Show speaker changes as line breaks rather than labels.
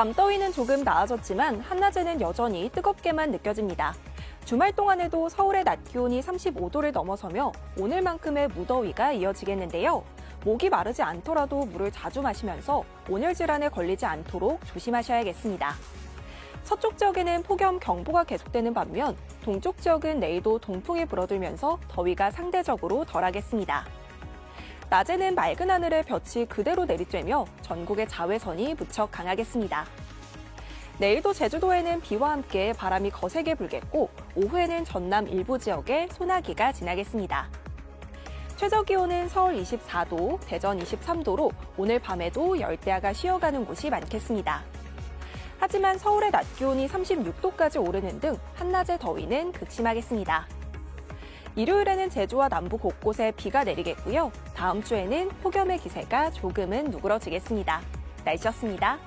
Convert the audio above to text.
밤 더위는 조금 나아졌지만 한낮에는 여전히 뜨겁게만 느껴집니다. 주말 동안에도 서울의 낮 기온이 35도를 넘어서며 오늘만큼의 무더위가 이어지겠는데요. 목이 마르지 않더라도 물을 자주 마시면서 온열 질환에 걸리지 않도록 조심하셔야겠습니다. 서쪽 지역에는 폭염 경보가 계속되는 반면 동쪽 지역은 내일도 동풍이 불어들면서 더위가 상대적으로 덜하겠습니다. 낮에는 맑은 하늘에 볕이 그대로 내리쬐며 전국의 자외선이 무척 강하겠습니다. 내일도 제주도에는 비와 함께 바람이 거세게 불겠고 오후에는 전남 일부 지역에 소나기가 지나겠습니다. 최저 기온은 서울 24도, 대전 23도로 오늘 밤에도 열대야가 쉬어가는 곳이 많겠습니다. 하지만 서울의 낮 기온이 36도까지 오르는 등 한낮의 더위는 극심하겠습니다. 일요일에는 제주와 남부 곳곳에 비가 내리겠고요. 다음 주에는 폭염의 기세가 조금은 누그러지겠습니다. 날씨였습니다.